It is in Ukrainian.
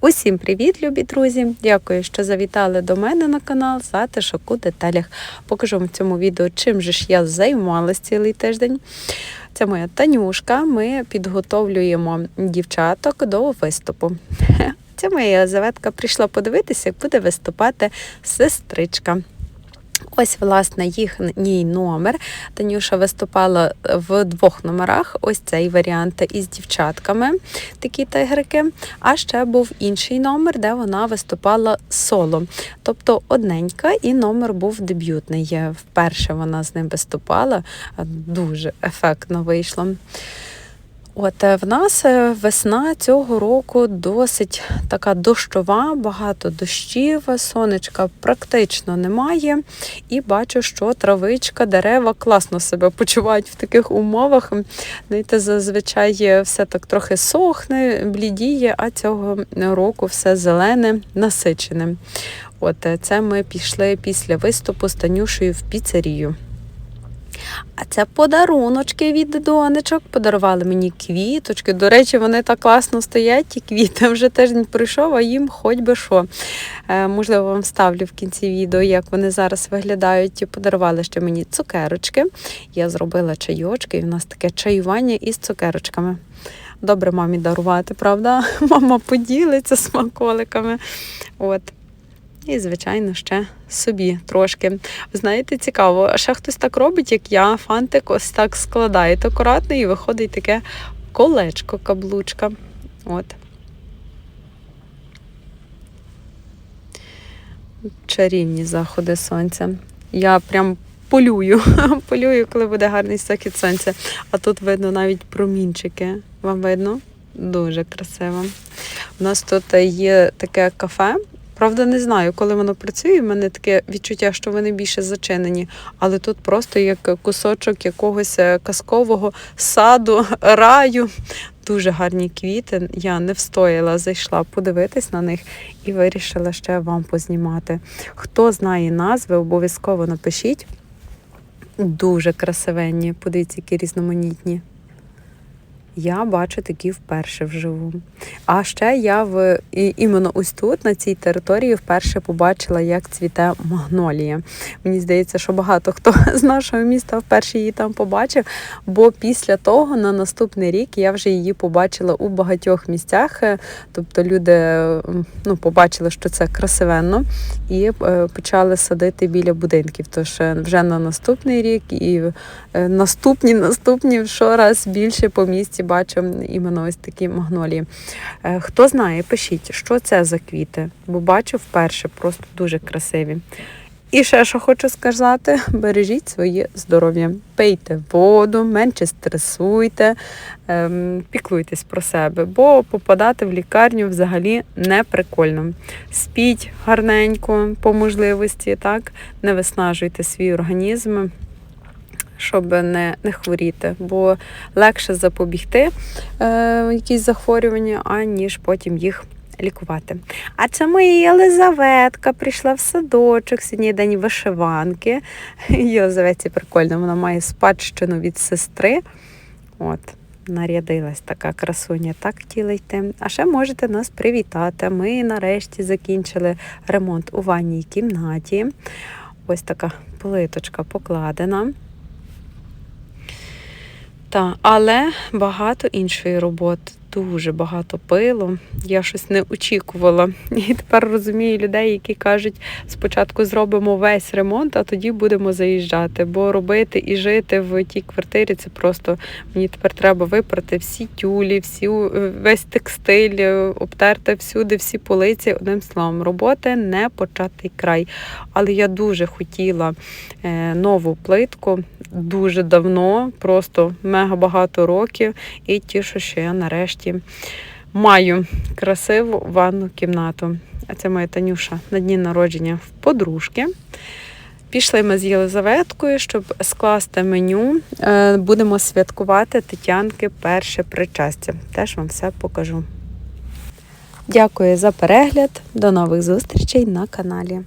Усім привіт, любі друзі! Дякую, що завітали до мене на канал Затишок у деталях. Покажу вам в цьому відео, чим же ж я займалась цілий тиждень. Це моя Танюшка. Ми підготовлюємо дівчаток до виступу. Це моя заветка прийшла подивитися, як буде виступати сестричка. Ось, власне, їхній номер. Танюша виступала в двох номерах. Ось цей варіант із дівчатками, такі тигрики. А ще був інший номер, де вона виступала соло. Тобто одненька, і номер був дебютний. Вперше вона з ним виступала. Дуже ефектно вийшло. От е, в нас е, весна цього року досить така дощова, багато дощів, сонечка практично немає. І бачу, що травичка, дерева класно себе почувають в таких умовах. Знаєте, зазвичай все так трохи сохне, блідіє, а цього року все зелене, насичене. От е, це ми пішли після виступу з Танюшею в піцерію. А це подаруночки від донечок. Подарували мені квіточки. До речі, вони так класно стоять, ті квіти. Вже тиждень пройшов, а їм хоч би що. Е, можливо, вам ставлю в кінці відео, як вони зараз виглядають. Подарували ще мені цукерочки. Я зробила чайочки, і в нас таке чаювання із цукерочками. Добре мамі дарувати, правда? Мама поділиться смаколиками. От. І, звичайно, ще собі трошки. Знаєте, цікаво, ще хтось так робить, як я, фантик, ось так складаєте акуратно і виходить таке колечко, каблучка. От. Чарівні заходи сонця. Я прям полюю, полюю, коли буде гарний захід сонця. А тут видно навіть промінчики. Вам видно? Дуже красиво. У нас тут є таке кафе, Правда, не знаю, коли воно працює. У мене таке відчуття, що вони більше зачинені, але тут просто як кусочок якогось е, казкового саду, раю. Дуже гарні квіти. Я не встояла, зайшла подивитись на них і вирішила ще вам познімати. Хто знає назви, обов'язково напишіть. Дуже красивенні, подивіться, які різноманітні. Я бачу такі вперше вживу. А ще я в і, іменно ось тут, на цій території, вперше побачила, як цвіте магнолія. Мені здається, що багато хто з нашого міста вперше її там побачив. Бо після того, на наступний рік, я вже її побачила у багатьох місцях. Тобто люди ну, побачили, що це красивенно, і е, почали садити біля будинків. Тож е, вже на наступний рік і е, наступні, наступні щораз більше по місті бачу іменно ось такі магнолії. Е, хто знає, пишіть, що це за квіти, бо бачу вперше, просто дуже красиві. І ще що хочу сказати: бережіть своє здоров'я, пийте воду, менше стресуйте, ем, піклуйтесь про себе, бо попадати в лікарню взагалі не прикольно. Спіть гарненько по можливості, так, не виснажуйте свій організм щоб не не хворіти, бо легше запобігти е, якісь захворювання, аніж потім їх лікувати. А це моя Єлизаветка прийшла в садочок, сьогодні день вишиванки. Єлизаветці прикольно, вона має спадщину від сестри. От. Нарядилась така красуня, так хотіла йти. А ще можете нас привітати. Ми нарешті закінчили ремонт у ванній кімнаті. Ось така плиточка покладена. Та, але багато іншої роботи дуже багато пилу. Я щось не очікувала. І тепер розумію людей, які кажуть, спочатку зробимо весь ремонт, а тоді будемо заїжджати. Бо робити і жити в тій квартирі це просто мені тепер треба випрати всі тюлі, всі, весь текстиль, обтерти всюди, всі полиці. Одним словом, роботи не початий край. Але я дуже хотіла е, нову плитку. Дуже давно, просто мега багато років, і тішу, що я нарешті маю красиву ванну кімнату. А це моя Танюша на дні народження в подружки. Пішли ми з Єлизаветкою, щоб скласти меню. Е, будемо святкувати Тетянки перше причастя. Теж вам все покажу. Дякую за перегляд. До нових зустрічей на каналі.